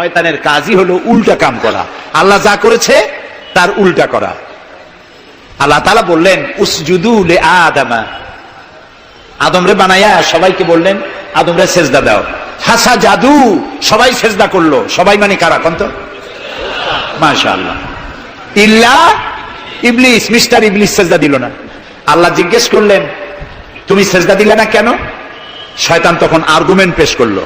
শয়তানের কাজই হলো উল্টা কাম করা। আল্লাহ যা করেছে, তার উল্টা করা। আল্লাহ তালা বললেন, উসজুদু লে আদামা। আদমরে বানাইয়া সবাইকে বললেন আদমরে সেজদা দাও। হাসা জাদু। সবাই সেজদা করল। সবাই মানে কারা কন্ত মাশাআল্লাহ। ইল্লা ইবলিস, মিস্টার ইবলিস সেজদা দিল না। আল্লাহ জিজ্ঞেস করলেন, তুমি সেজদা দিলে না কেন? শয়তান তখন আর্গুমেন্ট পেশ করল।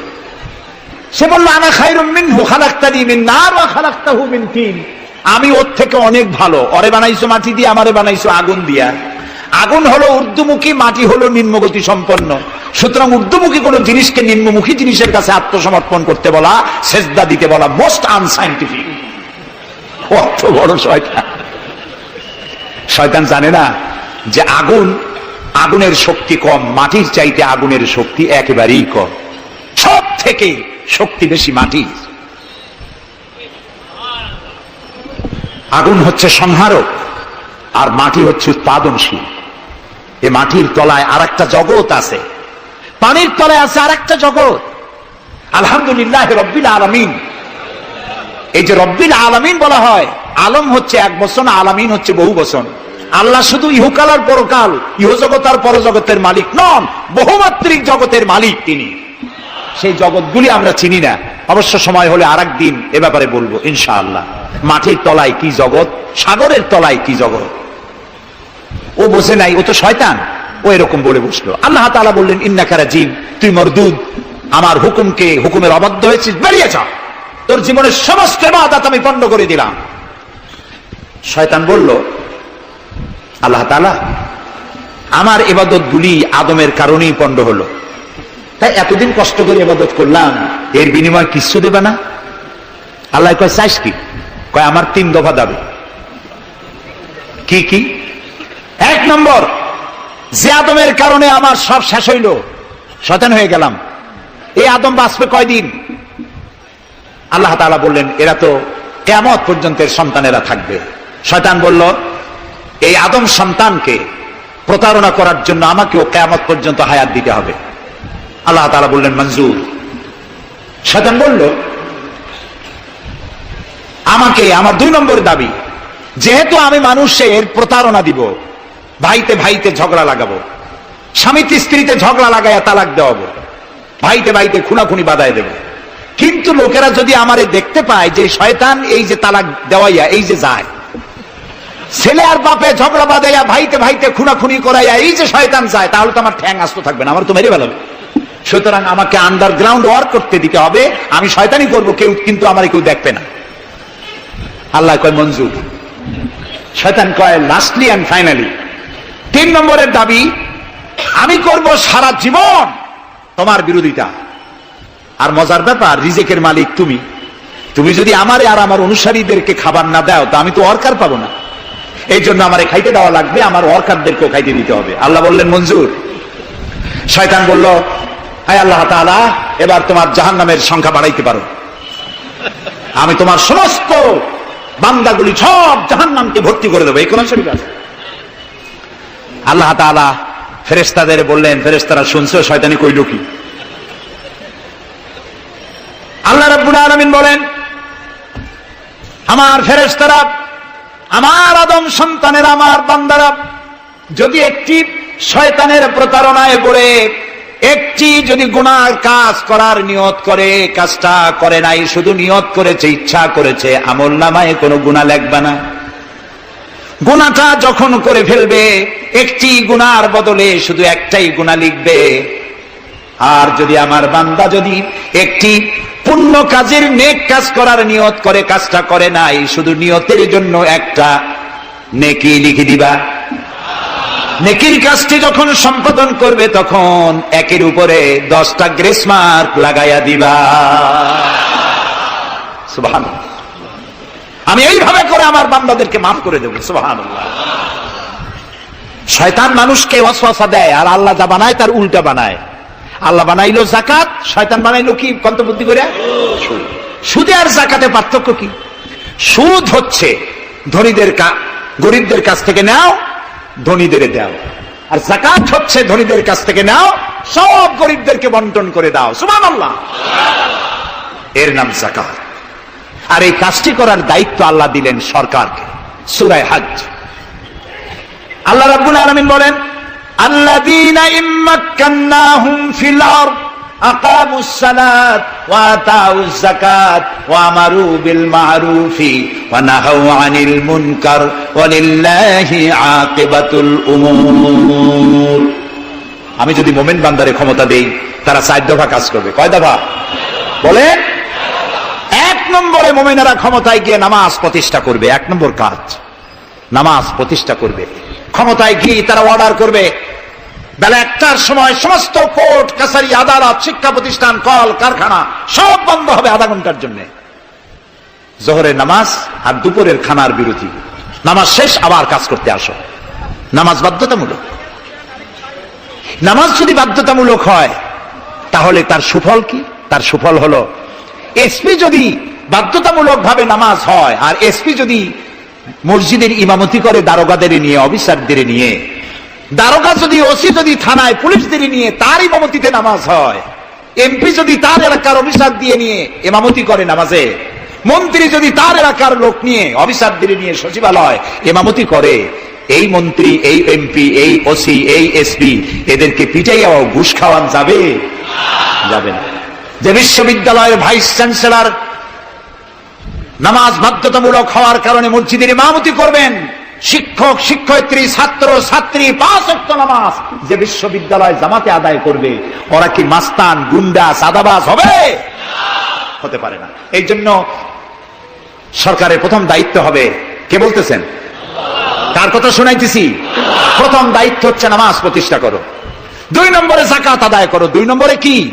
সে বলল, আনা খাইরুম মিনহু, খালাক্তানি মিন নার ওয়া খালাক্তাহু মিন তিন। আমি ওর থেকে অনেক ভালো। ওরে বানাইছো মাটি দিয়ে, আমারে বানাইছো আগুন দিয়া। আগুন হলো ঊর্ধ্বমুখী, মাটি হলো নিম্নগতি সম্পন্ন। সুতরাং ঊর্ধ্বমুখী কোন জিনিসকে নিম্নমুখী জিনিসের কাছে আত্মসমর্পণ করতে বলা, সেজদা দিতে বলা মোস্ট আনসাইন্টিফিক অত বড় শয়তান। শয়তান জানে না যে আগুন, আগুনের শক্তি কম, মাটির চাইতে আগুনের শক্তি একেবারেই কম। থেকে শক্তি বেশি মাটির আগুন হচ্ছে সংহারক, আর মাটি হচ্ছে উৎপাদনশীল। এ মাটির তলায় আর একটা জগৎ আছে। পানির তলায় আছে আর একটা জগৎ। আলহামদুলিল্লাহ রব্বিল আলমিন। এই যে রব্বিল আলমিন বলা হয়, আলম হচ্ছে এক বছর আলামিন হচ্ছে বহু বছর আল্লাহ শুধু ইহুকাল আর পরকাল, ইহজগৎ আর পরজগতের মালিক নন, বহুমাত্রিক জগতের মালিক তিনি। সেই জগৎগুলি আমরা চিনি না। অবশ্য সময় হলে আর দিন এ ব্যাপারে বলব, ইনশাআল্লাহ। মাটির তলায় কি জগৎ, সাগরের তলায় কি জগৎ? ও বোঝে নাই, ও তো শয়তান। ও এরকম বলে বসল। আল্লাহ তাআলা বললেন ইন্নাকারা জিন তুই মরদুদ। আমার হুকুমকে, হুকুমের অবাধ্য হয়েছিস, বেরিয়ে যা। তোর জীবনের সমস্ত ইবাদত আমি পণ্ড করে দিলাম। শয়তান বলল, আল্লাহ তাআলা, আমার এবাদত গুলি আদমের কারণেই পণ্ড হলো। তাই এতদিন কষ্ট করে এবাদত করলাম। এর বিনিময় কিছু দেবে না। আল্লাহ কয় চাইস কি? কয়, আমার তিন দফা দাবি। কি কি? এক নম্বর, যে আদমের কারণে আমার সব শেষ হইল শতান হয়ে গেলাম। এই আদম বাঁচবে কয়দিন? আল্লাহ তাআলা বললেন, এরা তো কেমত পর্যন্তের সন্তানেরা থাকবে। শয়তান বলল, এই আদম সন্তানকে প্রতারণা করার জন্য আমাকেও কেমত পর্যন্ত হায়াত দিতে হবে। আল্লাহ তালা বললেন, মঞ্জুর। শয়তান বলল, আমাকে, আমার দুই নম্বর দাবি, যেহেতু আমি মানুষের প্রতারণা দিব, ভাইতে ভাইতে ঝগড়া লাগাবো, স্বামীতে স্ত্রীতে ঝগড়া লাগাইয়া তালাক দেওয়াবো, ভাইতে ভাইতে খুনাখুনি বাধায় দেব, কিন্তু লোকেরা যদি আমারে দেখতে পায় যে শয়তান এই যে তালাক দেওয়াইয়া, এই যে যায়, ছেলে আর বাপে ঝগড়া বাঁধাইয়া ভাইতে ভাইতে খুনাখুনি করাইয়া এই যে শয়তান যায়, তাহলে তো আমার ঠ্যাং আসতে থাকবে না, আমার তো মেরে ফেলাবে। সুতরাং আমাকে আন্ডারগ্রাউন্ড ওয়ার্ক করতে দিতে হবে। আমি শয়তানি করব, কেউ কিন্তু আমার কেউ দেখবে না। আল্লাহ কয়, মঞ্জুর। শয়তান কয় লাস্টলি অ্যান্ড ফাইনালি তিন নম্বরের দাবি, আমি করব সারা জীবন তোমার বিরোধিতা। আর মজার ব্যাপার, রিজেকের মালিক তুমি। তুমি যদি আমারে আর আমার অনুসারীদেরকে খাবার না দাও, তো আমি তো অর্কার পাবো না। এই জন্য আমার খাইতে দেওয়া লাগবে, আমার অর্কারদেরকেও খাইতে দিতে হবে। আল্লাহ বললেন, মঞ্জুর। শয়তান বলল হায় আল্লাহ তাআলা, এবার তোমার জাহান্নামের সংখ্যা বাড়াইতে পারো। আমি তোমার সমস্ত বান্দাগুলি সব জাহান্নামকে ভর্তি করে দেবো। এই কোন আল্লাহ তাআলা ফেরেস্তাদের বললেন ফেরেস্তারা শুনছে শয়তানি কইল কি? আল্লাহ রাব্বুল আলামিন বলেন, আমার ফেরেস্তারা আমার আদম সন্তানের, আমার বান্দারা, যদি একটি শয়তানের প্রতারণায় পড়ে একটি যদি গুনার কাজ করার নিয়ত করে, কাজটা করে নাই, শুধু নিয়ত করেছে, ইচ্ছা করেছে, আমল নামায় কোনো গুণা লেখবে না। গুণাটা যখন করে ফেলবে, একটি গুনার বদলে শুধু একটাই গুণা লিখবে। আর যদি আমার বান্দা যদি একটি পুণ্য কাজের নেক কাজ করার নিয়ত করে, কাজটা করে নাই, শুধু নিয়তের জন্য একটা নেকি লিখে দিবা। নেকির কাজটি যখন সম্পাদন করবে, তখন একের উপরে দশটা গ্রেস মার্ক লাগাইয়া দিবা। সুবহান আমি এইভাবে করে আমার বান্দাদেরকে মাফ করে দেবো সুবহান শয়তান মানুষকে ওয়াসওয়াসা দেয়, আর আল্লাহ যা বানায় তার উল্টা বানায়। আল্লাহ বানাইলো জাকাত শয়তান বানাইলো কি? কন্তবুদ্ধি করে? সুদে। আর জাকাতে পার্থক্য কি? সুদ হচ্ছে ধনীদের গরিবদের কাছ থেকে নাও ধনীদের দাও। আর জাকাত হচ্ছে ধনীদের কাছ থেকে নাও, সব গরিবদেরকে বন্টন করে দাও। সুমান আল্লাহ এর নাম জাকাত আর এই কাজটি করার দায়িত্ব আল্লাহ দিলেন সরকারকে। সুরায় হাজ। আল্লাহ রাব্বুল আলমিন বলেন আরদ। أقاموا الصلاة وآتوا الزكاة وأمروا بالمعروف ونهوا عن المنكر ولله عاقبة الأمور আমি যদি মোমেন বান্দারে ক্ষমতা দেই তারা চার দফা কাজ করবে কয় দফা বলে এক নম্বরে মোমেনেরা ক্ষমতায় গিয়ে নামাজ প্রতিষ্ঠা করবে এক নম্বর কাজ নামাজ প্রতিষ্ঠা করবে ক্ষমতায় গিয়ে তারা অর্ডার করবে বেলা একটার সময় সমস্ত কোর্ট, কাছারি, আদালত, শিক্ষা প্রতিষ্ঠান, কল, কারখানা, সব বন্ধ হবে আধা ঘণ্টার জন্য। জোহরের নামাজ আর দুপুরের খানার বিরতি। নামাজ শেষ, আবার কাজ করতে আসো। নামাজ বাধ্যতামূলক। নামাজ যদি বাধ্যতামূলক হয়, তাহলে তার সুফল কি? তার সুফল হলো, এসপি যদি বাধ্যতামূলক ভাবে নামাজ হয়, আর এসপি যদি মসজিদের ইমামতি করে, দারোগাদের নিয়ে, অফিসারদের নিয়ে দারোগা যদি ওসি যদি থানায় পুলিশদের নিয়ে তার ইমামতিতে নামাজ হয়। এমপি যদি তার এলাকার অফিসার দিয়ে নিয়ে ইমামতি করে নামাজে। মন্ত্রী যদি তার এলাকার লোক নিয়ে অফিসারদের নিয়ে সচিবালয় ইমামতি করে। এই মন্ত্রী, এই এমপি, এই ওসি, এই এসপি এদেরকে পিটাইয়াও ঘুষ খাওয়ান যাবে? যাবে না। যে বিশ্ববিদ্যালয়ের ভাইস চ্যান্সেলর নামাজ বাধ্যতামূলক হওয়ার কারণে মসজিদের ইমামতি করবেন শিক্ষক, শিক্ষয়িত্রী, ছাত্র, ছাত্রী, পাঁচ অক্ট নামাজ যে বিশ্ববিদ্যালয় জামাতে আদায় করবে, ওরা কি মাস্তান, গুন্ডা, সাদাবাজ হবে? হতে পারে না। এই জন্য সরকারের প্রথম দায়িত্ব হবে, কে বলতেছেন? তার কথা শুনাইতেছি? প্রথম দায়িত্ব হচ্ছে নামাজ প্রতিষ্ঠা করো। দুই নম্বরে জাকাত আদায় করো। দুই নম্বরে কি?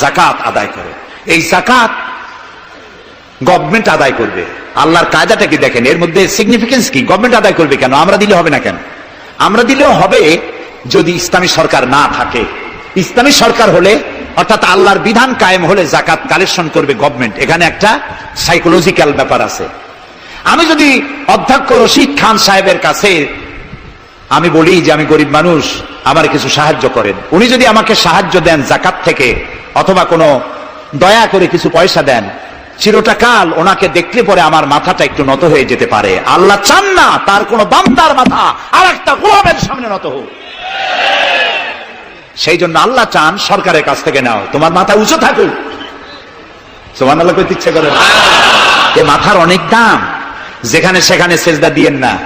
জাকাত আদায় করো। এই জাকাত গভর্নমেন্ট আদায় করবে। আল্লাহর কায়দাটা কি দেখেন? এর মধ্যে সিগনিফিকেন্স কি? গভর্নমেন্ট আদায় করবে কেন? আমরা দিলে হবে না কেন? আমরা দিলেও হবে যদি ইসলামী সরকার না থাকে। ইসলামী সরকার হলে, অর্থাৎ আল্লাহর বিধান কায়েম হলে জাকাত কালেকশন করবে গভর্নমেন্ট এখানে একটা সাইকোলজিক্যাল ব্যাপার আছে। আমি যদি অধ্যক্ষ রশিদ খান সাহেবের কাছে আমি বলি যে আমি গরিব মানুষ, আমার কিছু সাহায্য করেন। উনি যদি আমাকে সাহায্য দেন জাকাত থেকে, অথবা কোনো দয়া করে কিছু পয়সা দেন চিরটা কাল ওনাকে দেখলে পরে আমার মাথাটা একটু নত হয়ে যেতে পারে। আল্লাহ চান না তার কোন বান্দার মাথা আর একটা গোলামের সামনে নত হোক। সেই জন্য আল্লাহ চান সরকারের কাছ থেকে নাও। তোমার মাথা উঁচু থাকুক। সোমান আল্লাহ করতে ইচ্ছে করে এ মাথার অনেক দাম। যেখানে সেখানে সেজদা দিয়েন না।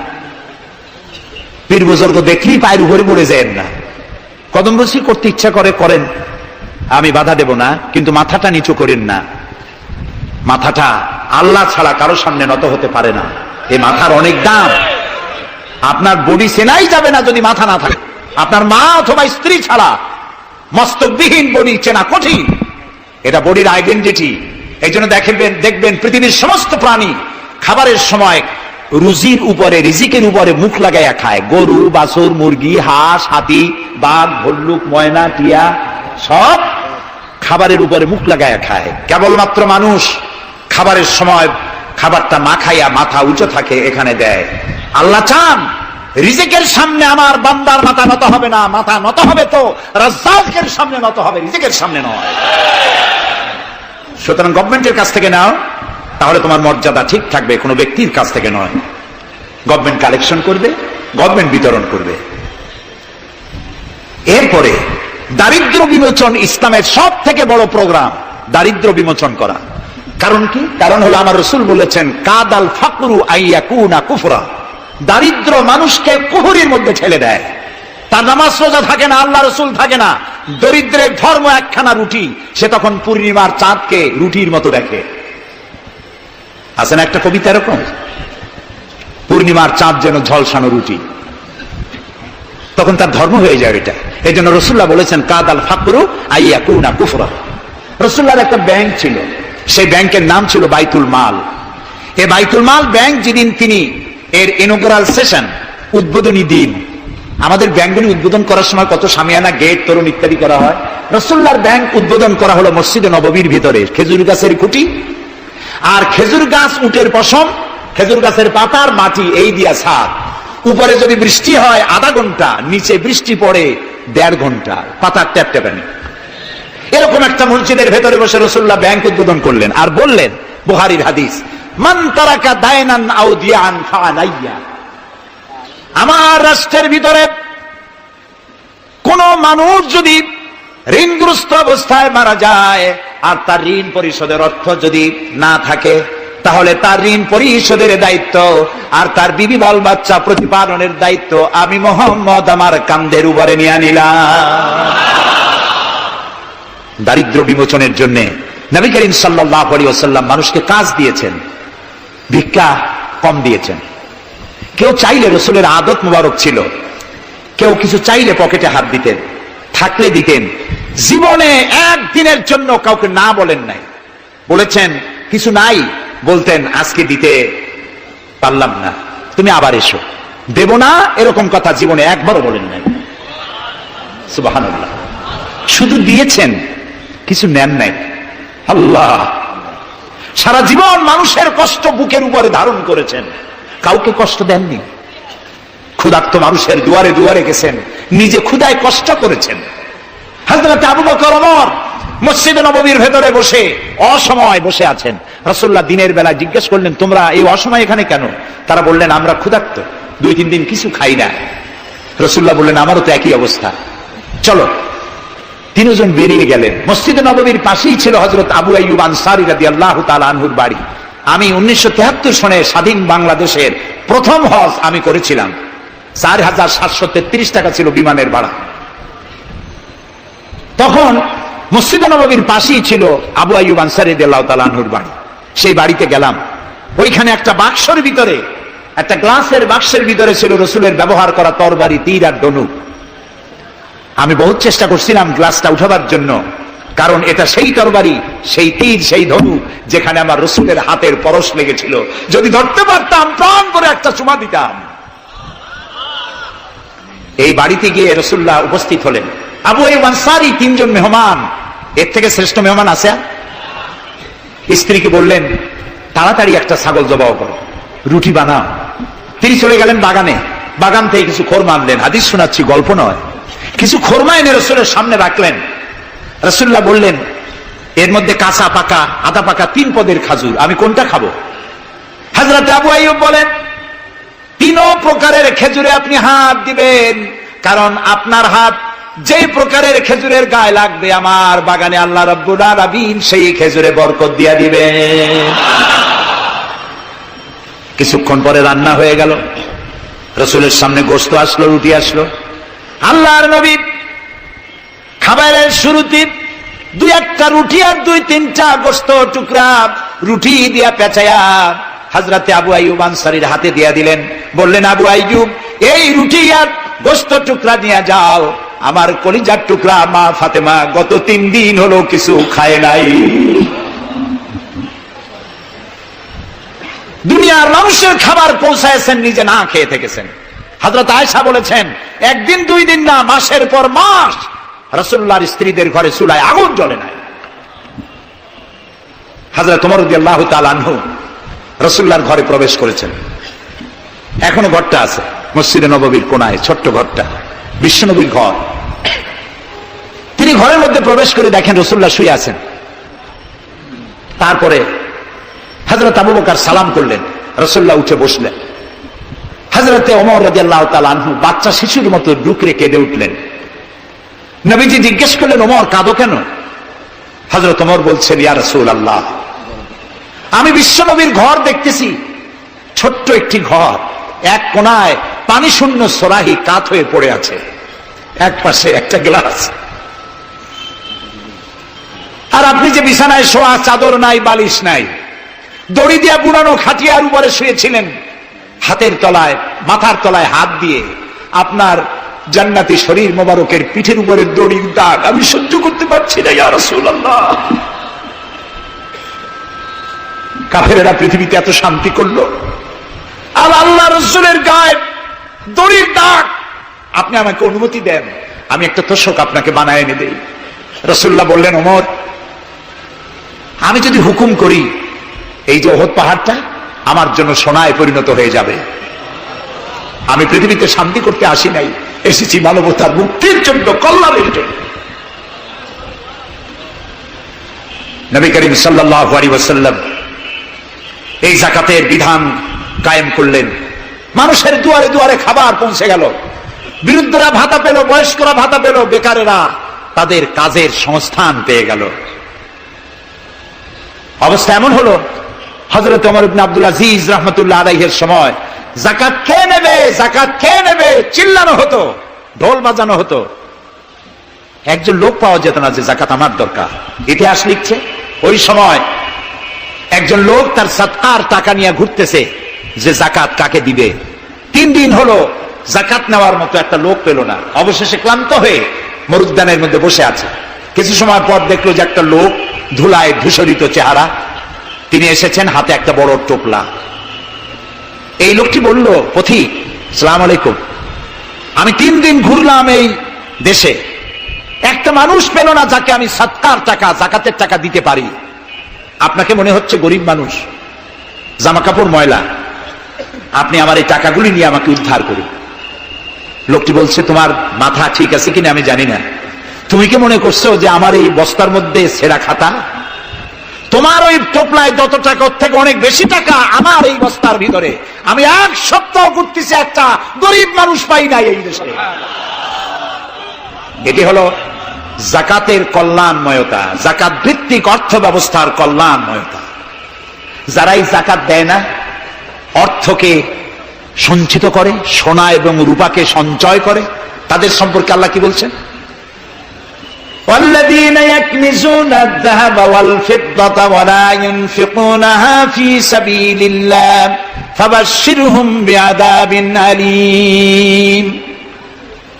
পীর বুজুর্গ দেখলেই পায়ের উপরে পড়ে যায় না। কদম বসি করতে ইচ্ছা করে করেন। আমি বাধা দেব না, কিন্তু মাথাটা নিচু করেন না। মাথাটা আল্লাহ ছাড়া কারও সামনে নত হতে পারে না। এই মাথার অনেক দাম। আপনার বডি সেনাই যাবে না যদি মাথা না থাকে। আপনার মা অথবা স্ত্রী ছাড়া মস্তকবিহীন বডি চেনা কঠিন। এটা বডির আইডেন্টিটি এই জন্য দেখবেন দেখবেন পৃথিবীর সমস্ত প্রাণী খাবারের সময় রুজির উপরে, রিজিকের উপরে মুখ লাগাইয়া খায়। গরু, বাছুর, মুরগি, হাঁস, হাতি, বাঘ, ভল্লুক, ময়না, টিয়া সব খাবারের উপরে মুখ লাগাইয়া খায়। কেবলমাত্র মানুষ খাবারের সময় খাবারটা মাখাইয়া মাথা উঁচু থাকে, এখানে দেয়। আল্লাহ চান, রিজিকের সামনে আমার বান্দার মাথা নত হবে না, মাথা নত হবে তো, রাজ্জাকের সামনে নত হবে, রিজিকের সামনে নয়। সুতরাং গভর্নমেন্টের কাছ থেকে নাও, তাহলে তোমার মর্যাদা ঠিক থাকবে, কোনো ব্যক্তির কাছ থেকে নয়। গভর্নমেন্ট কালেকশন করবে, গভর্নমেন্ট বিতরণ করবে। এরপরে, দারিদ্র বিমোচন ইসলামের সব থেকে বড় প্রোগ্রাম, দারিদ্র বিমোচন করা। কারণ কি? কারণ হলো আমার রসুল বলেছেন, কাদাল ফাকরু আইয়া কুনা কুফরা। দারিদ্র মানুষকে কুহুরির মধ্যে ঠেলে দেয়। তার নামাজ থাকে না, আল্লাহ রসুল থাকে না। দরিদ্রের ধর্ম একখানা রুটি, সে তখন পূর্ণিমার চাঁদকে রুটির মতো দেখে। আছে না একটা কবিতা এরকম? পূর্ণিমার চাঁদ যেন ঝলসানো রুটি। তখন তার ধর্ম হয়ে যায় এটা। এই জন্য রসুল্লাহ বলেছেন কাদ আল ফাকরু আইয়া কুনা কুফরা। রসুল্লাহর একটা ব্যাংক ছিল। সেই ব্যাংকের নাম ছিল বাইতুল মাল। এ বাইতুল মাল ব্যাংক যেদিন তিনি এর ইনোগ্রাল সেশন উদ্বোধনী দিন, আমাদের ব্যাংকগুলি উদ্বোধন করার সময় কত সামিয়ানা, গেট, তরুণ ইত্যাদি করা হয়। রসুল্লাহর ব্যাংক উদ্বোধন করা হলো মসজিদে নববীর ভিতরে, খেজুর গাছের খুঁটি। আর খেজুর গাছ উটের পশম, খেজুর গাছের পাতার মাটি, এই দিয়া ছাদ। উপরে যদি বৃষ্টি হয় আধা ঘণ্টা, নিচে বৃষ্টি পড়ে দেড় ঘণ্টা, পাতার ট্যাপ ট্যাপানি এরকম একটা মসজিদের ভেতরে বসে রসুল্লাহ ব্যাংক উদ্বোধন করলেন আর বললেন, বুহারির হাদিস আমার রাষ্ট্রের ভিতরে কোন মানুষ যদি ঋণগ্রস্ত অবস্থায় মারা যায় আর তার ঋণ পরিশোধের অর্থ যদি না থাকে, তাহলে তার ঋণ পরিশোধের দায়িত্ব আর তার বিবি বাল বাচ্চা প্রতিপালনের দায়িত্ব আমি মোহাম্মদ আমার কান্দের উপরে নিয়ে নিলাম। দারিদ্র বিমোচনের জন্য নবী করিম সাল্লাহ আলী ওসাল্লাম মানুষকে কাজ দিয়েছেন, ভিক্ষা কম দিয়েছেন। কেউ চাইলে রসুলের আদত মুবারক ছিল, কেউ কিছু চাইলে পকেটে হাত দিতেন, থাকলে দিতেন। জীবনে একদিনের জন্য কাউকে না বলেন নাই। বলেছেন, কিছু নাই। বলতেন, আজকে দিতে পারলাম না। তুমি আবার এসো। দেব না এরকম কথা জীবনে একবারও বলেন নাই। শুধু দিয়েছেন কিছু নেন নাই। আল্লাহ! সারা জীবন মানুষের কষ্ট বুকের উপরে ধারণ করেছেন। কাউকে কষ্ট দেননি। ক্ষুধার্ত মানুষের দুয়ারে দুয়ারে গেছেন। নিজে ক্ষুধায় কষ্ট করেছেন। হাজরত আবু ভেতরে বসে অসময় বসে আছেন। রসুল্লাহ দিনের বেলা জিজ্ঞেস করলেন, তোমরা এই অসময় এখানে কেন? তারা বললেন, আমরা ক্ষুধার্ত। দুই তিন দিন কিছু খাই না। রসুল্লাহ বললেন, আমারও তো একই অবস্থা। চলো তিনজন বেরিয়ে গেলেন। মসজিদে নববীর পাশেই ছিল হজরত আবু আইয়ুব আনসারি রাদি আল্লাহ আনহুর বাড়ি। আমি উনিশশো তেহাত্তর সনে স্বাধীন বাংলাদেশের প্রথম হজ আমি করেছিলাম। চার হাজার সাতশো তেত্রিশ টাকা ছিল বিমানের ভাড়া। তখন মসজিদে নববীর পাশেই ছিল আবু আইয়ুব আনসারি আল্লাহ আনহুর বাড়ি। সেই বাড়িতে গেলাম। ওইখানে একটা বাক্সর ভিতরে, একটা গ্লাসের বাক্সের ভিতরে ছিল রসুলের ব্যবহার করা তরবারি, তীর আর ডনুক আমি বহুত চেষ্টা করছিলাম গ্লাসটা উঠাবার জন্য। কারণ এটা সেই তরবারি, সেই তীর, সেই ধনু যেখানে আমার রসুলের হাতের পরশ লেগেছিল। যদি ধরতে পারতাম, প্রাণ করে একটা চুমা দিতাম। এই বাড়িতে গিয়ে রসুল্লাহ উপস্থিত হলেন। আবু এই আনসারি তিনজন মেহমান। এর থেকে শ্রেষ্ঠ মেহমান আছে? স্ত্রীকে বললেন, তাড়াতাড়ি একটা ছাগল জবাও করো। রুটি বানাও। তিনি চলে গেলেন বাগানে। বাগান থেকে কিছু খোরমা মানলেন। হাদিস শোনাচ্ছি, গল্প নয়। কিছু খোরমা এনে রসুলের সামনে রাখলেন। রসুল্লাহ বললেন, এর মধ্যে কাঁচা পাকা, আদা পাকা তিন পদের খাজুর, আমি কোনটা খাব? হাজরত আবু আইয়ুব বলেন, তিন প্রকারের খেজুরে আপনি হাত দিবেন, কারণ আপনার হাত যে প্রকারের খেজুরের গায়ে লাগবে, আমার বাগানে আল্লাহ রব্বুল সেই খেজুরে বরকত দিয়া দিবেন। কিছুক্ষণ পরে রান্না হয়ে গেল। রসুলের সামনে গোস্ত আসলো, রুটি আসলো। আল্লাহর নবী খাবারের শুরুতে দুই একটা রুটি আর দুই তিনটা গোস্ত টুকরা রুটি দিয়া পেঁচায়া হাজরাতে আবু আইয়ুব আনসারির হাতে দিয়া দিলেন। বললেন, আবু আইয়ুব, এই রুটি আর গোস্ত টুকরা নিয়ে যাও। আমার কলিজার টুকরা মা ফাতেমা গত তিন দিন হলো কিছু খায় নাই। দুনিয়ার মানুষের খাবার পৌঁছায়ছেন নিজে না খেয়ে থেকেছেন। হজরত আয়সা বলেছেন, একদিন, দুই দিন না, মাসের পর মাস রসুল্লাহর স্ত্রীদের ঘরে চুলায় আগুন জ্বলে নাই হাজরত তোমার তালানহু রসুল্লাহর ঘরে প্রবেশ করেছেন। এখনও ঘরটা আছে, মসজিদে নববীর কোনায়, ছোট্ট ঘরটা বিশ্বনবীর ঘর। তিনি ঘরের মধ্যে প্রবেশ করে দেখেন রসুল্লাহ শুয়ে আছেন। তারপরে হজরত আবু বকার সালাম করলেন রসুল্লাহ উঠে বসলেন। হজরতে অমর রাজি আল্লাহ আনহু বাচ্চা শিশুর মতো ডুকরে কেঁদে উঠলেন। নবীজি জিজ্ঞেস করলেন, ওমর, কাঁদো কেন? হজরত ওমর বলছেন, ইয়া রসুল আল্লাহ আমি বিশ্বনবীর ঘর দেখতেছি। ছোট্ট একটি ঘর, এক কোনায় পানি শূন্য সরাহি কাত হয়ে পড়ে আছে, এক পাশে একটা গ্লাস। আর আপনি যে বিছানায় শোয়া, চাদর নাই, বালিশ নাই, দড়ি দিয়া বুড়ানো খাটিয়ার উপরে শুয়েছিলেন হাতের তলায়, মাথার তলায় হাত দিয়ে আপনার জান্নাতি শরীর মোবারকের পিঠের উপরে দড়ির দাগ, আমি সহ্য করতে পারছি না, ইয়া রাসূলুল্লাহ। কাফেরেরা পৃথিবীতে এত শান্তি করল? আর আল্লাহ রসুলের গায়ে দড়ির দাগ। আপনি আমাকে অনুমতি দেন, আমি একটা তোষক আপনাকে বানায় এনে দেই। রসুল্লাহ বললেন, ওমর, আমি যদি হুকুম করি, এই যে ওহদ পাহাড়টা আমার জন্য সোনায় পরিণত হয়ে যাবে। আমি পৃথিবীতে শান্তি করতে আসি নাই, এসেছি মানবতার মুক্তির জন্য, কল্যাণের জন্য। নবী করিম সাল্লাহ ওসাল্লাম এই জাকাতের বিধান কায়েম করলেন। মানুষের দুয়ারে দুয়ারে খাবার পৌঁছে গেল। বিরুদ্ধরা ভাতা পেল, বয়স্করা ভাতা পেল, বেকারেরা তাদের কাজের সংস্থান পেয়ে গেল। অবস্থা এমন হলো হজরত অমর ইবনে আব্দুল আজিজ রহমতুল্লাহ আলাইহের সময় জাকাত খেয়ে নেবে জাকাত খেয়ে নেবে, চিল্লানো হতো, ঢোল বাজানো হতো। একজন লোক পাওয়া যেত না যে জাকাত আমার দরকার। ইতিহাস লিখছে, ওই সময় একজন লোক তার সৎকার টাকা নিয়ে ঘুরতেছে যে জাকাত কাকে দিবে। তিন দিন হলো জাকাত নেওয়ার মতো একটা লোক পেল না। অবশেষে ক্লান্ত হয়ে মরুদ্যানের মধ্যে বসে আছে। কিছু সময় পর দেখল যে একটা লোক ধুলায় ধূসরিত চেহারা তিনি এসেছেন হাতে একটা বড় টোপলা। এই লোকটি বলল, পথিক, সালাম আলাইকুম। আমি তিন দিন ঘুরলাম এই দেশে। একটা মানুষ পেল না যাকে আমি সৎকার টাকা, জাকাতের টাকা দিতে পারি। আপনাকে মনে হচ্ছে গরিব মানুষ? জামা কাপড় ময়লা। আপনি আমার এই টাকাগুলি নিয়ে আমাকে উদ্ধার করুন। লোকটি বলছে, তোমার মাথা ঠিক আছে কিনা আমি জানি না। তুমি কি মনে করছ যে আমার এই বস্তার মধ্যে সেরা খাতা তোমার ওই টোপলায় যত টাকা থেকে অনেক বেশি টাকা আমার এই বস্তার ভিতরে। আমি এক সপ্তাহ করতেছি একটা গরিব মানুষ পাই নাই এই দেশে। এটি হলো জাকাতের কল্যাণময়তা জাকাত ভিত্তিক অর্থ ব্যবস্থার কল্যাণময়তা যারাই জাকাত দেয় না, অর্থকে সঞ্চিত করে, সোনা এবং রূপাকে সঞ্চয় করে, তাদের সম্পর্কে আল্লাহ কি বলছেন? والذين يكنزون الذهب والفضة ولا ينفقونها في سبيل الله فبشرهم بعذاب أليم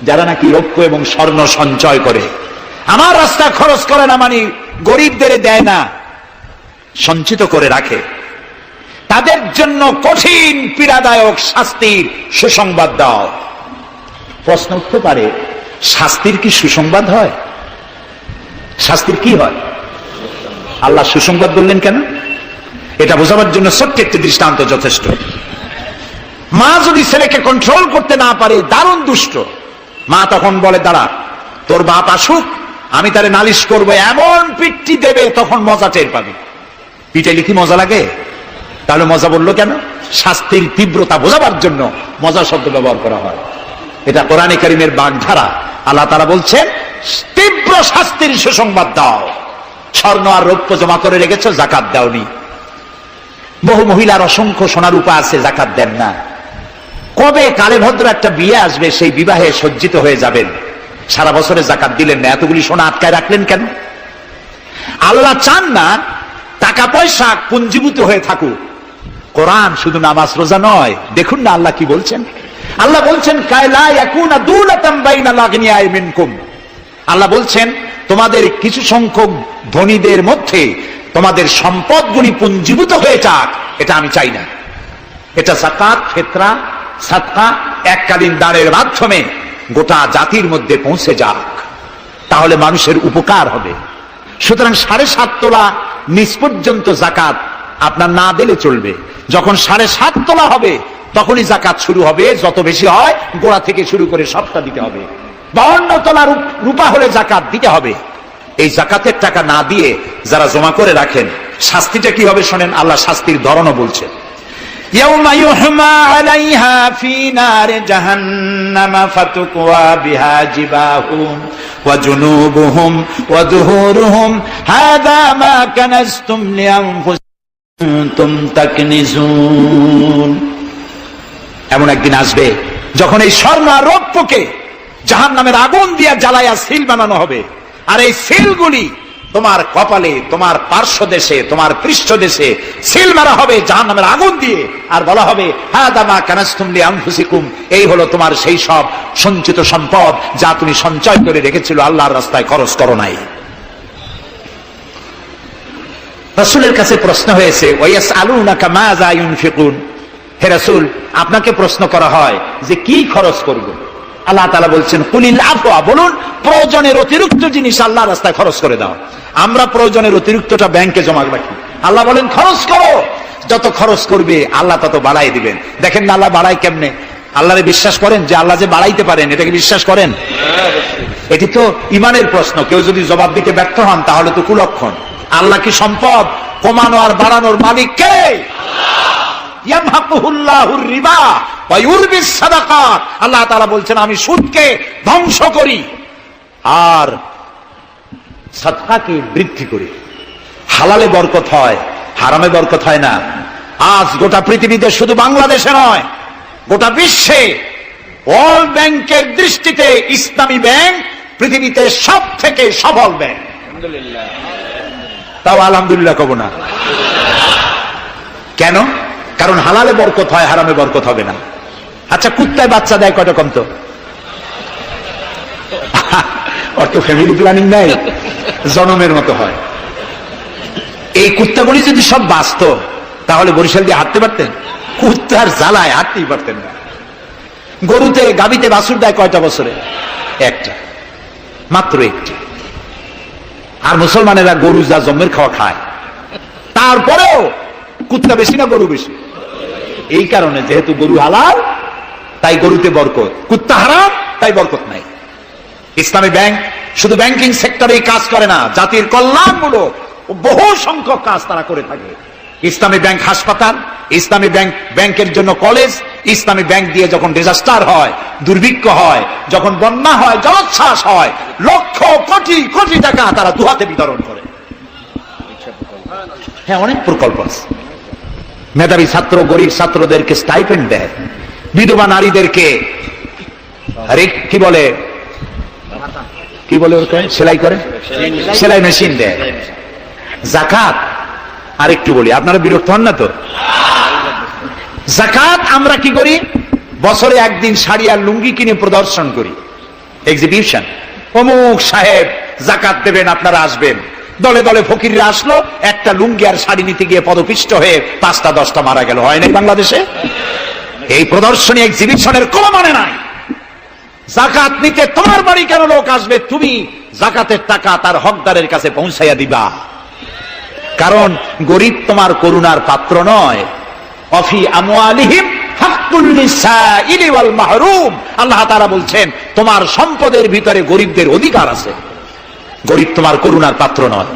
যারা নাকি রৌপ্য এবং স্বর্ণ সঞ্চয় করে আমার রাস্তা খরচ করে না মানে গরিবদের দেয় না সঞ্চিত করে রাখে তাদের জন্য কঠিন পীড়াদায়ক শাস্তির সুসংবাদ দাও প্রশ্ন উঠতে পারে শাস্তির কি সুসংবাদ হয় শাস্তির কি হয়? আল্লাহ সুসংবাদ বললেন কেন? এটা বোঝাবার জন্য ছোট্ট একটি দৃষ্টান্ত যথেষ্ট। মা যদি ছেলেকে কন্ট্রোল করতে না পারে, দারুণ দুষ্ট। মা তখন বলে, দাঁড়া, তোর বাপ আসুক, আমি তারে নালিশ করব, এমন পিটটি দেবে, তখন মজা টের পাবে। পিটাইলে কি মজা লাগে? তাহলে মজা বলল কেন? শাস্তির তীব্রতা বোঝাবার জন্য মজা শব্দ ব্যবহার করা হয়। এটা কোরআনে কারিমের বাগধারা। আল্লাহ তারা বলছেন তীব্র শাস্তির সুসংবাদ দাও। স্বর্ণ আর রৌপ্য জমা করে রেখেছ, জাকাত দাওনি। বহু মহিলার অসংখ্য সোনার উপা আছে, জাকাত দেন না। কবে কালে ভদ্র একটা বিয়ে আসবে, সেই বিবাহে সজ্জিত হয়ে যাবেন। সারা বছরে জাকাত দিলেন না, এতগুলি সোনা আটকায় রাখলেন কেন? আল্লাহ চান না টাকা পয়সা পুঞ্জীভূত হয়ে থাকুক। কোরআন শুধু নামাজ রোজা নয়, দেখুন না আল্লাহ কি বলছেন। আল্লাহ বলছেন কায়লা এখন ইয়াকুনা দুলাতাম বাইনা লাগনিয়ায় মিনকুম। আল্লাহ বলছেন, তোমাদের কিছু সংখ্যক ধনীদের মধ্যে তোমাদের সম্পদগুলি পুঞ্জীভূত হয়ে যাক, এটা আমি চাই না। এটা সাকাত, ফেতরা সাতকা এককালীন দাঁড়ের মাধ্যমে গোটা জাতির মধ্যে পৌঁছে যাক। তাহলে মানুষের উপকার হবে। সুতরাং সাড়ে সাত তোলা নিচ পর্যন্ত জাকাত আপনার না দিলে চলবে। যখন সাড়ে সাত তোলা হবে, তখনই জাকাত শুরু হবে। যত বেশি হয়, গোড়া থেকে শুরু করে সবটা দিতে হবে। বাউন্ন তলা রূপা হলে জাকাত দিতে হবে। এই জাকাতের টাকা না দিয়ে যারা জমা করে রাখেন, শাস্তিটা কীভাবে শোনেন? আল্লাহ শাস্তির ধরনও বলছেন। এমন একদিন আসবে, যখন এই স্বর্ণ আর রৌপ্যকে জাহান নামের আগুন দিয়ে জ্বালাইয়া সিল বানানো হবে। আর এই সিলগুলি তোমার কপালে, তোমার পার্শ্ব দেশে, তোমার পৃষ্ঠ দেশে সিল মারা হবে জাহান নামের আগুন দিয়ে। আর বলা হবে হ্যাঁ দামা কানাস্তুমলি আনফুসিকুম এই হলো তোমার সেই সব সঞ্চিত সম্পদ যা তুমি সঞ্চয় করে রেখেছিল আল্লাহর রাস্তায়, খরচ করো নাই। রসুলের কাছে প্রশ্ন হয়েছে ওয়াস আলু নাকা মাজা ইউনফিকুন? হে রসুল, আপনাকে প্রশ্ন করা হয় যে কি খরচ করব? আল্লাহ তালা বলছেন, কুলিল আফওয়া বলুন, প্রয়োজনের অতিরিক্ত জিনিস আল্লাহ রাস্তায় খরচ করে দাও। আমরা প্রয়োজনের অতিরিক্তটা ব্যাংকে জমা রাখি। আল্লাহ বলেন, খরচ করো। যত খরচ করবে, আল্লাহ তত বাড়াই দিবেন। দেখেন না আল্লাহ বাড়াই কেমনে? আল্লাহরে বিশ্বাস করেন যে আল্লাহ যে বাড়াইতে পারেন এটাকে বিশ্বাস করেন? এটি তো ইমানের প্রশ্ন। কেউ যদি জবাব দিতে ব্যর্থ হন, তাহলে তো কুলক্ষণ। আল্লাহ কি সম্পদ? কমানো আর বাড়ানোর মালিক কে? রিবা আল্লাহ তাআলা বলছেন আমি সুদকে ধ্বংস করি আর সাদকাকে বৃদ্ধি করি। হালালে বরকত হয় হারামে বরকত হয় না। আজ গোটা পৃথিবীতে শুধু বাংলাদেশে নয় গোটা বিশ্বে ওয়ার্ল্ড ব্যাংকের দৃষ্টিতে ইসলামী ব্যাংক পৃথিবীতে সব থেকে সফল ব্যাংক। তাও আলহামদুলিল্লাহ কব না। কেন? কারণ হালালে বরকত হয়, হারামে বরকত হবে না। আচ্ছা কুত্তায় বাচ্চা দেয় কয়টা কম তো? অত ফ্যামিলি প্ল্যানিং নাই, জনমের মতো হয়। এই কুত্তাগুলি যদি সব বাঁচত, তাহলে বরিশাল দিয়ে হাঁটতে পারতেন? কুত্তার জ্বালায় হাঁটতেই পারতেন না। গরুতে গাবিতে বাছুর দেয় কয়টা বছরে? একটা। মাত্র একটি। আর মুসলমানেরা গরু যা জন্মের খাওয়া খায়। তারপরেও কুত্তা বেশি না গরু বেশি? এই কারণে যেহেতু গরু হালাল, তাই গরুতে বরকত। কুত্তা হারাম, তাই বরকত নাই। ইসলামী ব্যাংক শুধু ব্যাংকিং সেক্টরেই কাজ করে না, জাতির কল্যাণমূলক বহু সংখ্যক কাজ তারা করে থাকে। ইসলামী ব্যাংক হাসপাতাল, ইসলামী ব্যাংক ব্যাংকের জন্য কলেজ, ইসলামী ব্যাংক দিয়ে যখন ডিজাস্টার হয়, দুর্ভিক্ষ হয়, যখন বন্যা হয়, জলোচ্ছ্বাস হয়, লক্ষ কোটি কোটি টাকা তারা দুহাতে বিতরণ করে। হ্যাঁ অনেক প্রকল্প আছে। মেধাবী ছাত্র, গরিব ছাত্রদেরকে স্টাইপেন্ড দেয়। বিধবা নারীদেরকে, আরে, কি বলে? কি বলে ওর? সেলাই করে? সেলাই মেশিন দেয়। জাকাত, আরেকটু বলি, আপনারা বিরক্ত হন না তো? জাকাত আমরা কি করি? বছরে একদিন শাড়ি আর লুঙ্গি কিনে প্রদর্শন করি। এক্সিবিশন অমুক সাহেব জাকাত দেবেন, আপনারা আসবেন। দলে দলে ফকিররা আসলো, একটা লুঙ্গি আর শাড়ি নিতে গিয়ে পদপিষ্ট হয়ে পাঁচটা, দশটা মারা গেল। হয় নাই বাংলাদেশে? এই প্রদর্শনী এক্সিবিশনের কোনো মানে নাই। জাকাত নিতে তোমার বাড়ি কেন লোক আসবে? তুমি জাকাতের টাকা তার হকদারের কাছে পৌঁছাইয়া দিবা। কারণ গরিব তোমার করুণার পাত্র নয়। আল্লাহ তাআলা বলছেন, তোমার সম্পদের ভিতরে গরিবদের অধিকার আছে। গরিব তোমার করুণার পাত্র নয়।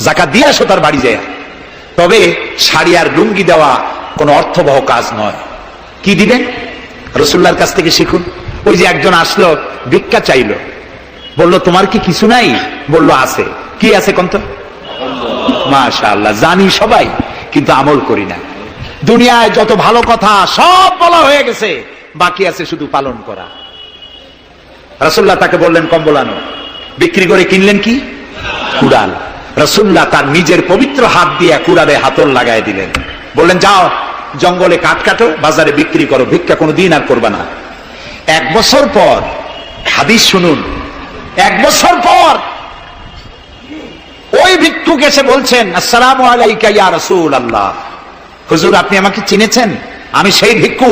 জাকাত দিয়ে আসো তার বাড়ি যায়। তবে শাড়ি আর লুঙ্গি দেওয়া কোনো অর্থবহ কাজ নয়। কি দিবেন? রসুল্লার কাছ থেকে শিখুন। ওই যে একজন আসলো, ভিক্ষা চাইলো। বলল, তোমার কি কিছু নাই? বলল, আছে। কি আছে কন্ত? মাশা আল্লাহ জানি সবাই, কিন্তু আমল করি না। দুনিয়ায় যত ভালো কথা, সব বলা হয়ে গেছে। বাকি আছে শুধু পালন করা। রসুল্লাহ তাকে বললেন, কম্বল আনো। বিক্রি করে কিনলেন কি? কুড়াল। রসুল্লাহ তার নিজের পবিত্র হাত দিয়ে কুড়ালে হাতল লাগাই দিলেন। বললেন, যাও, জঙ্গলে কাঠ কাটো, বাজারে বিক্রি করো, ভিক্ষা কোনো দিন আর করবা না। এক বছর পর, হাদিস শুনুন, এক বছর পর ওই ভিক্ষুক এসে বলছেন, আসসালাম আলাইকা ইয়া রাসূল আল্লাহ হুজুর, আপনি আমাকে চিনেছেন? আমি সেই ভিক্ষু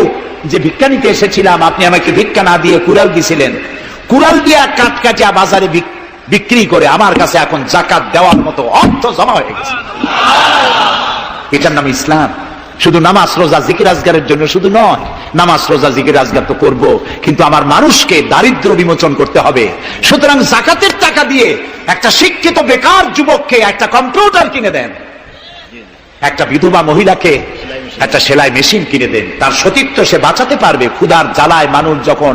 যে ভিক্ষা নিতে এসেছিলাম, আপনি আমাকে ভিক্ষা না দিয়ে কুড়াল দিয়েছিলেন কুড়াল দিয়ে কাঠ কাটিয়া বাজারে বিক্রি করে আমার কাছে এখন জাকাত দেওয়ার মতো অর্থ জমা হয়ে গেছে। এটার নাম ইসলাম। শুধু নামাজ রোজা জিকির আজগারের জন্য শুধু নয় নামাজ রোজা জিকির আজগার তো করব কিন্তু আমার মানুষকে দারিদ্র বিমোচন করতে হবে। সুতরাং জাকাতের টাকা দিয়ে একটা শিক্ষিত বেকার যুবককে একটা কম্পিউটার কিনে দেন একটা বিধবা মহিলাকে একটা সেলাই মেশিন কিনে দেন তার সতীত্ব সে বাঁচাতে পারবে ক্ষুধার জ্বালায় মানুষ যখন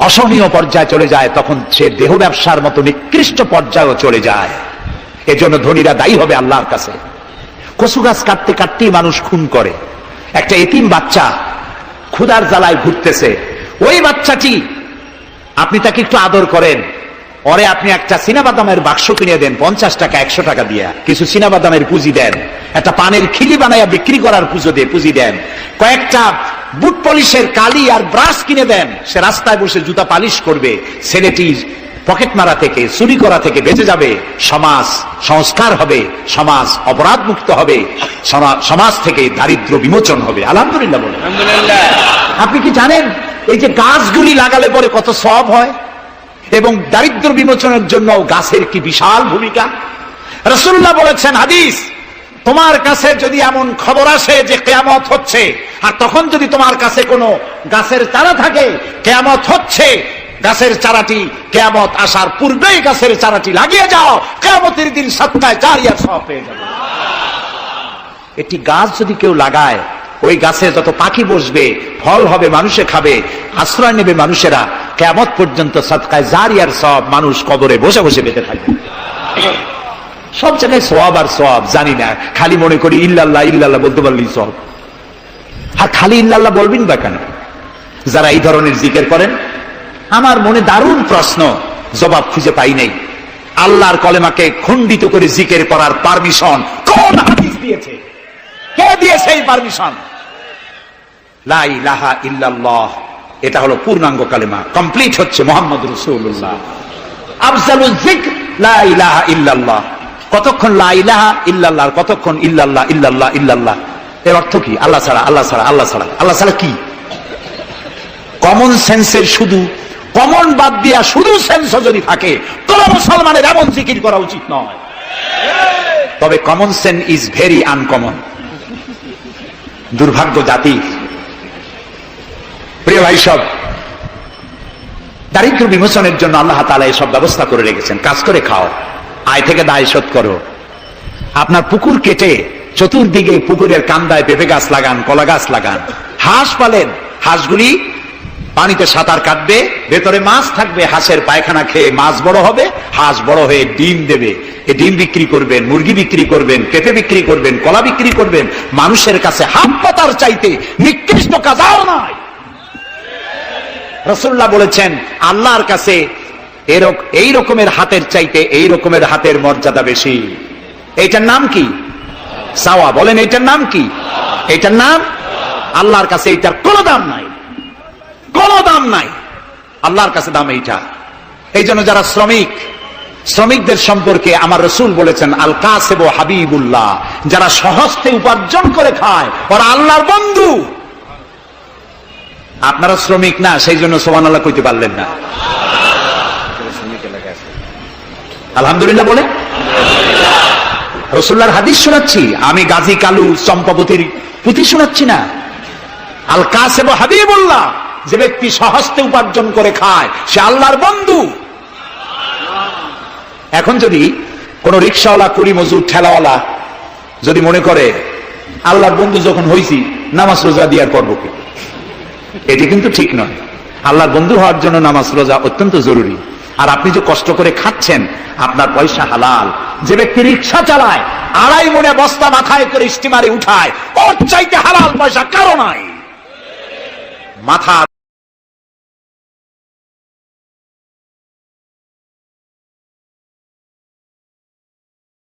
অসহনীয় পর্যায়ে চলে যায়, তখন সে দেহ ব্যবসার মতো নিকৃষ্ট পর্যায়েও চলে যায়। এজন্য ধনীরা দায়ী হবে আল্লাহর কাছে। কচু গাছ কাটতে কাটতেই মানুষ খুন করে। একটা এতিম বাচ্চা ক্ষুধার জ্বালায় ঘুরতেছে। ওই বাচ্চাটি, আপনি তাকে একটু আদর করেন। পরে আপনি একটা সিনাবাদামের বাক্স কিনে দেন, পঞ্চাশ টাকা, একশো টাকা দিয়া। কিছু সিনাবাদামের পুঁজি দেন। একটা পানের খিলি বানাইয়া বিক্রি করার পুজো দিয়ে পুঁজি দেন। কয়েকটা বুট পলিশের কালি আর ব্রাশ কিনে দেন। সে রাস্তায় বসে জুতা পালিশ করবে ছেলেটি পকেট মারা থেকে চুরি করা থেকে বেঁচে যাবে। সমাজ সংস্কার হবে সমাজ অপরাধ মুক্ত হবে সমাজ থেকে দারিদ্র বিমোচন হবে। আলহামদুলিল্লাহ বলে আপনি কি জানেন এই যে গাছগুলি লাগালে পরে কত সব হয়? এবং দারিদ্র বিমোচনের জন্য গাছের কি বিশাল ভূমিকা? রসুল্লাহ বলেছেন হাদিস তোমার কাছে যদি এমন খবর আসে যে কেয়ামত হচ্ছে, আর তখন যদি তোমার কাছে কোনো গাছের চারা থাকে, কেয়ামত হচ্ছে। গাছের চারাটি কেয়ামত আসার পূর্বেই গাছের চারাটি লাগিয়ে যাও, কেয়ামতের দিন সত্তায় চারিয়া সব পেয়ে যাবে। একটি গাছ যদি কেউ লাগায়, ওই গাছে যত পাখি বসবে, ফল হবে, মানুষে খাবে, আশ্রয় নেবে মানুষেরা কেমত পর্যন্ত সৎকায় জারিয়ার সব মানুষ কবরে বসে বসে পেতে থাকবে। সব জায়গায় সব আর সব জানি না। খালি মনে করি ইল্লাল্লাহ ইল্লাল্লাহ বলতে পারলি সব আর খালি ইল্লাল্লাহ বলবেন বা কেন? যারা এই ধরনের জিকের করেন, আমার মনে দারুণ প্রশ্ন, জবাব খুঁজে পাই নাই। আল্লাহর কলেমাকে খণ্ডিত করে জিকের করার পারমিশন কোন হাদিস দিয়েছে? কে দিয়েছে এই পারমিশন? লা ইলাহা ইল্লাল্লাহ, এটা হলো পূর্ণাঙ্গ কালেমা, কমপ্লিট হচ্ছে মোহাম্মদ রসুল্লাহ আফজালুল যিকর লা ইলাহা ইল্লাল্লাহ। কতক্ষণ লা ইলাহা ইল্লাল্লাহ কতক্ষণ ইল্লাল্লাহ ইল্লাল্লাহ ইল্লাল্লাহ? এর অর্থ কি? আল্লাহ ছাড়া আল্লাহ ছাড়া আল্লাহ ছাড়া। আল্লাহ ছাড়া কি? কমন সেন্সের শুধু কমন বাদ দিয়া শুধু সেন্স যদি থাকে কোন মুসলমানের এমন জিকির করা উচিত নয়। তবে common sense is very uncommon দুর্ভাগ্য জাতি। প্রিয় ভাই সব দারিদ্র বিমোচনের জন্য আল্লাহ তালা এসব ব্যবস্থা করে রেখেছেন। কাজ করে খাও। আয় থেকে দায় শোধ করো। আপনার পুকুর কেটে চতুর্দিকে পুকুরের কান্দায় পেঁপে গাছ লাগান, কলা গাছ লাগান। হাঁস পালেন, হাঁসগুলি পানিতে সাঁতার কাটবে, ভেতরে মাছ থাকবে, হাঁসের পায়খানা খেয়ে মাছ বড় হবে, হাঁস বড় হয়ে ডিম দেবে। এই ডিম বিক্রি করবেন, মুরগি বিক্রি করবেন, পেঁপে বিক্রি করবেন, কলা বিক্রি করবেন, মানুষের কাছে হাত পাতার চাইতে নিকৃষ্ট কাজ আর নয় রসুল্লাহ বলেছেন, আল্লাহর কাছে এই রকমের হাতের চাইতে এই রকমের হাতের মর্যাদা বেশি। এইটার নাম কি? সাওয়া। বলেন, এইটার নাম কি? এইটার নাম? আল্লাহর কাছে এইটার কোনো দাম নাই। কোনো দাম নাই। আল্লাহর কাছে দাম এইটা। এই জন্য যারা শ্রমিক, শ্রমিকদের সম্পর্কে আমার রসুল বলেছেন, আল কাসেব হাবিবুল্লাহ। যারা সহস্তে উপার্জন করে খায়, ওরা আল্লাহর বন্ধু। আপনারা শ্রমিক না, সেই জন্য সোমান আল্লাহ কইতে পারলেন না। আলহামদুলিল্লাহ বলে। রসুল্লাহর হাদিস শোনাচ্ছি, আমি গাজী কালু চম্পাবতীর পুঁথি শোনাচ্ছি না। আল কাসেব হাবিবুল্লাহ, যে ব্যক্তি সহস্তে উপার্জন করে খায়, সে আল্লাহর বন্ধু। এখন যদি কোন রিক্সাওয়ালা, কুড়ি মজুর, ঠেলাওয়ালা যদি মনে করে, আল্লাহর বন্ধু যখন হইছি, নামাজ রোজা দিয়ার করব কি? এটি কিন্তু ঠিক নয়। আল্লাহর বন্ধু হওয়ার জন্য নামাজ রোজা অত্যন্ত জরুরি। আর আপনি যে কষ্ট করে খাচ্ছেন, আপনার পয়সা হালাল। যে ব্যক্তি রিক্সা চালায়, আড়াই মনে বস্তা মাথায় করে স্টিমারে উঠায়, ওর চাইতে হালাল পয়সা কারও নাই। মাথা